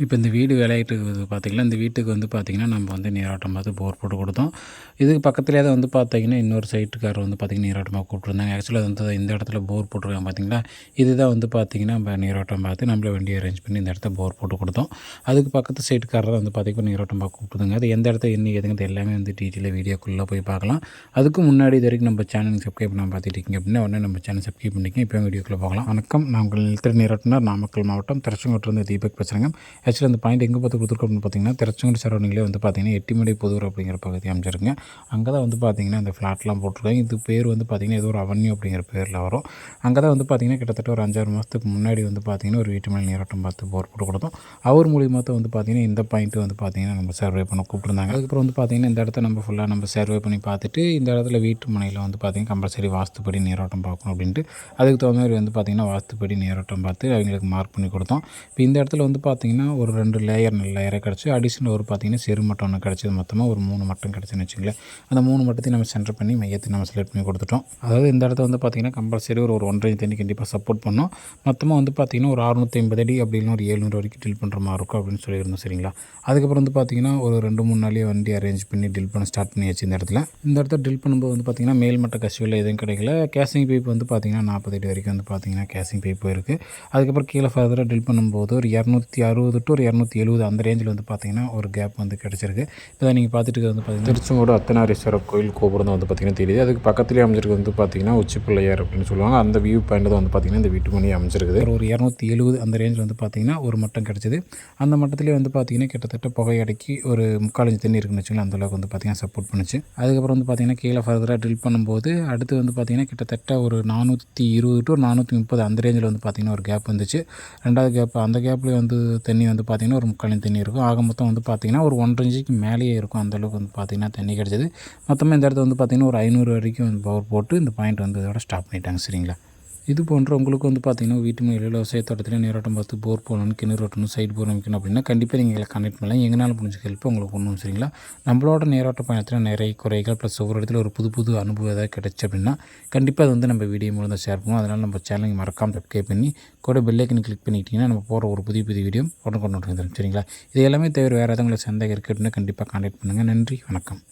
இப்போ இந்த வீடு வேலையிட்டு பார்த்திங்கன்னா இந்த வீட்டுக்கு வந்து பார்த்திங்கன்னா நம்ம வந்து நீராட்டம் பார்த்து போர் போட்டு கொடுத்தோம். இதுக்கு பக்கத்துலேயே தான் வந்து பார்த்திங்கன்னா இன்னொரு சைட்டுக்காரர் வந்து பார்த்திங்கன்னா நீராட்டமாக கூப்பிட்ருந்தாங்க ஆக்சுவலாக வந்து இந்த இடத்துல போர் போட்டிருக்காங்க பார்த்திங்களா இதுதான் வந்து பார்த்திங்கன்னா நம்ம நீராட்டம் பார்த்து நம்மளே வண்டி அரேஞ்ச் பண்ணி இந்த இடத்த போர் போட்டு கொடுத்தோம். அதுக்கு பக்கத்து சைட்டுக்காரர் வந்து பார்த்திங்கன்னா நீராட்டம் பார்க்க கூப்பிட்டுருந்தாங்க. அது எந்த இடத்த என்ன எதுங்கிறது எல்லாமே வந்து டீட்டெயிலாக வீடியோக்குள்ளே போய் பார்க்கலாம். அதுக்கு முன்னாடி இது வரைக்கும் நம்ம சேனல் சப்ஸ்கிரைப் பண்ண பார்த்துட்டு இருக்கீங்க அப்படின்னா உடனே நம்ம சேனல் சப்ஸ்கிரைப் பண்ணிக்கோங்க. இப்போ வீடியோக்குள்ளே போகலாம். வணக்கம். நாங்கள் உங்கள் நீராட்டினார் நாமக்கல் மாவட்டம் திருச்செங்கோட்டிலிருந்து தீபக் பேசுகிறேங்க ஆக்சுவலி அந்த பாயிண்ட் எங்கே பார்த்து கொடுத்துருக்கோம் அப்படின்னு பார்த்தீங்கன்னா திருச்செங்கோடு சரௌண்டிங்லேயே வந்து பார்த்தீங்கன்னா எட்டிமடை புதூர் அப்படிங்கிற பகுதி அமைச்சிருங்க அங்கே தான் வந்து பார்த்தீங்கன்னா இந்த ஃப்ளாட்லாம் போட்டிருக்காங்க இது பேர் வந்து பார்த்திங்கன்னா ஏதோ ஒரு அவன்யூ அப்படிங்கிற பேரில் வரும் அங்கே தான் வந்து பார்த்தீங்கன்னா கிட்டத்தட்ட ஒரு அஞ்சாறு மாதத்துக்கு முன்னாடி வந்து பார்த்தீங்கன்னா ஒரு வீட்டு மணி நேரட்டம் பார்த்து போர் போட்டு கொடுத்தோம் அவர் மூலியமாக தான் வந்து பார்த்தீங்கன்னா இந்த பாயிண்ட் வந்து பார்த்தீங்கன்னா நம்ம சர்வே பண்ண கூப்பிட்டுருந்தாங்க அதுக்கப்புறம் வந்து பார்த்தீங்கன்னா இந்த இடத்த நம்ம ஃபுல்லாக நம்ம சர்வே பண்ணி பார்த்துட்டு இந்த இடத்துல வீட்டு மனையில் வந்து பார்த்தீங்கன்னா கம்பல்சரி வாஸ்துப்படி நீராட்டம் பார்க்கணும் அப்படின்ட்டு அதுக்கு தகுந்த மாதிரி வந்து பார்த்தீங்கன்னா வாஸ்துப்படி நீரோட்டம் பார்த்து அவங்களுக்கு மார்க் பண்ணி கொடுத்தோம் இப்போ இந்த இடத்துல வந்து பார்த்தீங்கன்னா ஒரு ரெண்டு லேயர் நல்ல லேயராக கிடச்சி அடிஷனல் ஒரு பார்த்தீங்கன்னா சிறு மட்டம் ஒன்று கிடச்சிது மொத்தமாக ஒரு மூணு மட்டம் கிடச்சின்னு வச்சுங்களேன் அந்த மூணு மட்டத்தையும் நம்ம சென்டர் பண்ணி மையத்தை நம்ம செலக்ட் பண்ணி கொடுத்துட்டோம். அதாவது இந்த இடத்த வந்து பார்த்திங்கன்னா கம்பல்சரி ஒரு ஒரு ஒன்றரை தண்ணி கண்டிப்பாக சப்போர்ட் பண்ணோம். மொத்தமாக வந்து பார்த்திங்கன்னா ஒரு அறுநூற்றி ஐம்பது அடி அப்படின்னு ஒரு ஏழ்நூறு வரைக்கும் டில் பண்ணுற மாதிரி இருக்கும் அப்படின்னு சொல்லியிருந்தோம் சரிங்களா? அதுக்கப்புறம் வந்து பார்த்திங்கன்னா ஒரு ரெண்டு மூணு நாளே வண்டி அரேஞ்ச் பண்ணி டில் பண்ண ஸ்டார்ட் பண்ணியாச்சு இந்த இடத்துல. இந்த இடத்துல டில் பண்ணும்போது வந்து பார்த்திங்கன்னா மேல்மட்ட கசிவில் எதுவும் கிடைக்கல. கேசிங் பைப் வந்து பார்த்திங்கன்னா நாற்பது அடி வரைக்கும் வந்து பார்த்திங்கன்னா கேசிங் பைப் இருக்குது அதுக்கப்புறம் கீழே ஃபர்தராக டில் பண்ணும்போது ஒரு இரநூத்தி அறுபது டு ஒரு இரநூத்தி எழுபது அந்த ரேஞ்சில் வந்து பார்த்திங்கன்னா ஒரு கேப் வந்து கிடச்சிருக்கு இப்போ தான் நீங்கள் பார்த்துட்டு வந்து பார்த்திங்கன்னா திருச்செங்கோடு அத்தனாரீஸ்வரர் கோயில் கோபுரம் தான் வந்து பார்த்திங்கன்னா தெரியுது அதுக்கு பக்கத்துலேயே அமைஞ்சிருக்கு வந்து பார்த்திங்கன்னா உச்சி பிள்ளையார் அப்படின்னு சொல்லுவாங்க அந்த வியூ பாயிண்ட் தான் வந்து பார்த்திங்கன்னா இந்த வீட்டு மணி அமைஞ்சிருக்குது ஒரு இரநூத்தி எழுபது அந்த ரேஞ்சில் வந்து பார்த்திங்கன்னா ஒரு மட்டம் கிடச்சிது அந்த மட்டத்துலேயே வந்து பார்த்திங்கன்னா கிட்டத்தட்ட புகை அடக்கி ஒரு முக்கால் இன்ச் தண்ணி இருக்குன்னு வச்சுக்கலாம் அந்தளவுக்கு வந்து பார்த்திங்கன்னா சப்போர்ட் பண்ணுச்சு அதுக்கப்புறம் வந்து பார்த்திங்கன்னா கீழே ஃபர்தராக ட்ரில் பண்ணும்போது அடுத்து வந்து பார்த்திங்கன்னா கிட்டத்தட்ட ஒரு நானூற்றி இருபது டு நானூற்றி முப்பது அந்த ரேஞ்சில் வந்து பார்த்திங்கன்னா ஒரு கேப் வந்துச்சு ரெண்டாவது கேப் அந்த கேப்லேயே வந்து தண்ணி வந்து பார்த்திங்கன்னா ஒரு முக்கால் தண்ணி இருக்கும். ஆக மொத்தம் வந்து பார்த்திங்கன்னா ஒரு ஒன்றரை இன்ச்சுக்கு மேலேயே இருக்கும். அந்தளவுக்கு வந்து பார்த்திங்கன்னா தண்ணி கிடச்சிது. மொத்தமாக இந்த இடத்துல வந்து பார்த்திங்கன்னா ஒரு ஐநூறு வரைக்கும் பவர் போட்டு இந்த பாயிண்ட் வந்து இதோட ஸ்டாப் பண்ணிட்டாங்க. சரிங்களா? இது போன்ற உங்களுக்கு வந்து பார்த்திங்கன்னா வீட்டு மேலே விவசாய தோட்டத்தில் நீரோட்டம் பார்த்து போர் போகணும் கிணறு ஓட்டணும் சைடு போர் அமைக்கணும் அப்படின்னா கண்டிப்பாக நீங்கள் எங்களை கனெக்ட் பண்ணலாம். எங்களால் முடிஞ்ச ஹெல்ப் உங்களுக்கு ஒன்றும் சரிங்களா நம்மளோட நேரோட்ட பயணத்தில் நிறைய குறைகள் ப்ளஸ் ஒவ்வொரு இடத்துல ஒரு புது புது அனுபவம் ஏதாவது கிடச்சி அப்படின்னா கண்டிப்பாக அது வந்து நம்ம வீடியோ மூலம் தான் ஷேர் பண்ணுவோம். அதனால் நம்ம சேனலுக்கு மறக்காமல் சப்ஸ்கிரைப் பண்ணி கூட பெல்லைக்கன் கிளிக் பண்ணிக்கிட்டிங்கன்னா நம்ம போகிற ஒரு புதிய புதிய வீடியோ உடனே கொண்டு வந்துடும் சரிங்களா? இது எல்லாமே தவிர வேறு எதாவது உங்களுக்கு சந்தேகம் இருக்குது அப்படின்னா கண்டிப்பாக கான்டாக்ட் பண்ணுங்கள் நன்றி வணக்கம்.